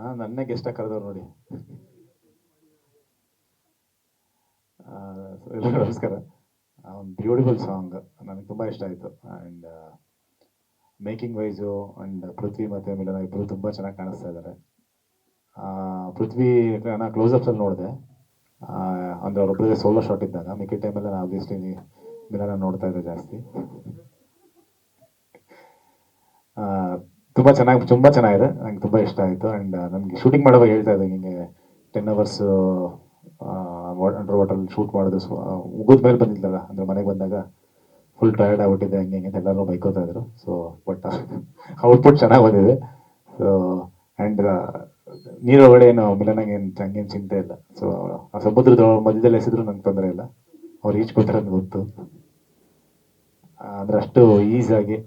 ಹಾಂ ನನ್ನ ಗೆಸ್ಟ್ ಕರೆದವ್ರು ನೋಡಿ. ನಮಸ್ಕಾರ ಒಂದು ಬ್ಯೂಟಿಫುಲ್ ಸಾಂಗ್ ನನಗೆ ತುಂಬ ಇಷ್ಟ ಆಯಿತು. And making wise and Prithvi ಮತ್ತು ಮಿಲನ ಇಬ್ಬರು ತುಂಬ ಚೆನ್ನಾಗಿ ಕಾಣಿಸ್ತಾ ಇದ್ದಾರೆ ಪೃಥ್ವಿ ನಾನು ಕ್ಲೋಸಪ್ಸಲ್ಲಿ ನೋಡಿದೆ. ಅಂದರೆ ಅವರೊಬ್ಬರಿಗೆ ಸೋಲೋ ಶಾಟ್ ಇದ್ದಾಗ ಮಿಕ್ಕಿ ಟೈಮಲ್ಲಿ ನಾನು ಆಬ್ವಿಯಸ್ಲಿ ಮಿಲನ ನೋಡ್ತಾ ಇದ್ದೆ ಜಾಸ್ತಿ ಆ, ತುಂಬ ಚೆನ್ನಾಗಿ, ತುಂಬ ಚೆನ್ನಾಗಿದೆ. ನಂಗೆ ತುಂಬ ಇಷ್ಟ ಆಯಿತು. ಆ್ಯಂಡ್ ನನಗೆ ಶೂಟಿಂಗ್ ಮಾಡುವಾಗ ಹೇಳ್ತಾ ಇದ್ದೆ ಹಿಂಗೆ ten hours under water shoot ಮಾಡೋದು ಮುಗಿದ ಮೇಲೆ ಬಂದಿದ್ದಲ್ಲ ಅಂದರೆ ಮನೆಗೆ ಬಂದಾಗ ಫುಲ್ ಟಯರ್ಡ್ ಆಗ್ಬಿಟ್ಟಿದೆ ಹಂಗೆ ಹಿಂಗೆ ಎಲ್ಲರೂ ಬೈಕೋತಾ ಇದ್ರು. ಸೊ ಬಟ್ ಔಟ್ಪುಟ್ ಚೆನ್ನಾಗಿ ಬಂದಿದೆ. ಸೊ ಆ್ಯಂಡ್ ನೀರೊಳಗಡೆ ಏನು ಮಿಲನಾಗೆ ಏನು ಹಂಗೇನು ಚಿಂತೆ ಇಲ್ಲ. ಸೊ ಆ ಸಮುದ್ರದ ಮಧ್ಯದಲ್ಲಿ ಎಸೆದ್ರು ನಂಗೆ ತೊಂದರೆ ಇಲ್ಲ. ಅವ್ರು ಕೊಟ್ಟರೆ ಅಂತ ಗೊತ್ತು. ಅಂದರೆ ಅಷ್ಟು ಈಸಿಯಾಗಿ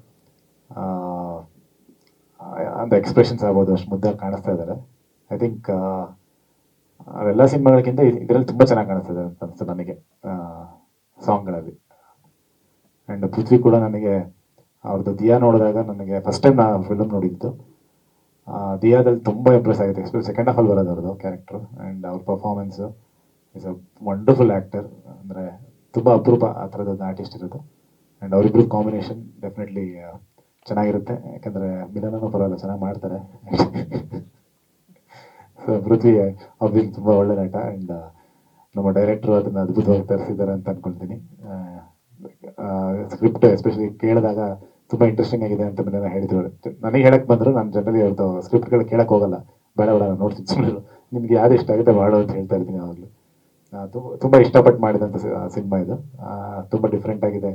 ಅಂತ ಎಕ್ಸ್ಪ್ರೆಷನ್ಸ್ ಆಗ್ಬೋದು ಅಷ್ಟು ಮುದ್ದಾಗಿ ಕಾಣಿಸ್ತಾ ಇದ್ದಾರೆ. ಐ ಥಿಂಕ್ ಅವೆಲ್ಲ ಸಿನಿಮಾಗಳಿಗಿಂತ ಇದರಲ್ಲಿ ತುಂಬ ಚೆನ್ನಾಗಿ ಕಾಣಿಸ್ತಿದೆ ಅಂತ ಅನಿಸ್ತು ನನಗೆ ಸಾಂಗ್ಗಳಲ್ಲಿ. ಆ್ಯಂಡ್ ಪೃಥ್ವಿ ಕೂಡ ನನಗೆ ಅವ್ರದ್ದು ದಿಯಾ ನೋಡಿದಾಗ ನನಗೆ ಫಸ್ಟ್ ಟೈಮ್ ನಾ ಫಿಲಮ್ ನೋಡಿದ್ದು. ದಿಯಾದಲ್ಲಿ ತುಂಬ ಇಂಪ್ರೆಸ್ ಆಗಿದೆ. ಎಕ್ಸ್ಪೆಷಲ್ ಸೆಕೆಂಡ್ ಹಾಫಲ್ಲಿ ಬರೋದು ಅವ್ರದ್ದು ಕ್ಯಾರೆಕ್ಟ್ರು ಆ್ಯಂಡ್ ಅವ್ರ performance is a wonderful actor ಅಂದರೆ ತುಂಬ ಅಪರೂಪ ಆ ಥರದ್ದು ಆರ್ಟಿಸ್ಟ್ ಇರೋದು. ಆ್ಯಂಡ್ ಅವರಿಬ್ಬರು ಕಾಂಬಿನೇಷನ್ ಡೆಫಿನೆಟ್ಲಿ ಚೆನ್ನಾಗಿರುತ್ತೆ, ಯಾಕಂದರೆ ಮಿಲನೂ ಪರವಾಗಿಲ್ಲ, ಚೆನ್ನಾಗಿ ಮಾಡ್ತಾರೆ. ಸೊ ಪೃಥ್ವಿ ಅವ್ರಿಗೆ ತುಂಬ ಒಳ್ಳೆ ನಟ. ಆ್ಯಂಡ್ ನಮ್ಮ ಡೈರೆಕ್ಟ್ರು ಅದನ್ನು ಅದ್ಭುತವಾಗಿ ತರಿಸಿದ್ದಾರೆ ಅಂತ ಅಂದ್ಕೊಳ್ತೀನಿ ಸ್ಕ್ರಿಪ್ಟ್ ಎಸ್ಪೆಷಲಿ ಕೇಳಿದಾಗ ತುಂಬ ಇಂಟ್ರೆಸ್ಟಿಂಗ್ ಆಗಿದೆ ಅಂತ ಮಿಲನ ಹೇಳಿದ್ರು. ನನಗೆ ಹೇಳಕ್ಕೆ ಬಂದರು, ನಾನು ಜನರಲಿ ಅವ್ರದ್ದು ಸ್ಕ್ರಿಪ್ಟ್ಗಳು ಕೇಳಕ್ಕೆ ಹೋಗಲ್ಲ. ಬೇಡ ಬೇಡ, ನಾನು ನೋಡ್ತೀನಿ ನಿಮ್ಗೆ ಯಾವ್ದು ಇಷ್ಟ ಆಗುತ್ತೆ ಮಾಡು ಅಂತ ಹೇಳ್ತಾ ಇರ್ತೀನಿ ಯಾವಾಗಲೂ. ತುಂಬ ಇಷ್ಟಪಟ್ಟು ಮಾಡಿದಂಥ ಸಿನಿಮಾ ಇದು. ತುಂಬ ಡಿಫ್ರೆಂಟ್ ಆಗಿದೆ.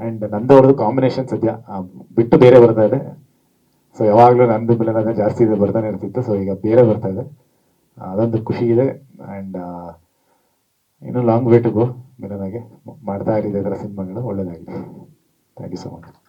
ಆ್ಯಂಡ್ ನಂದು ಅವ್ರದ್ದು ಕಾಂಬಿನೇಷನ್ ಸದ್ಯ ಬಿಟ್ಟು ಬೇರೆ ಬರ್ತಾ ಇದೆ. ಸೊ ಯಾವಾಗಲೂ ನಂದು ಮಿಲನ ಜಾಸ್ತಿ ಇದೆ ಬರ್ತಾನೆ ಇರ್ತಿತ್ತು. ಸೊ ಈಗ ಬೇರೆ ಬರ್ತಾ ಇದೆ. ಅದೊಂದು ಖುಷಿ ಇದೆ. ಆ್ಯಂಡ್ ಇನ್ನೂ ಲಾಂಗ್ ವೇಟ್ ಟು ಗೋ ಮಿಲನಾಗೆ. ಮಾಡ್ತಾ ಇರಿದೆ ಇದರ ಸಿನಿಮಾಗಳು. ಒಳ್ಳೆಯದಾಗಿದೆ ಥ್ಯಾಂಕ್ ಯು ಸೊ ಮಚ್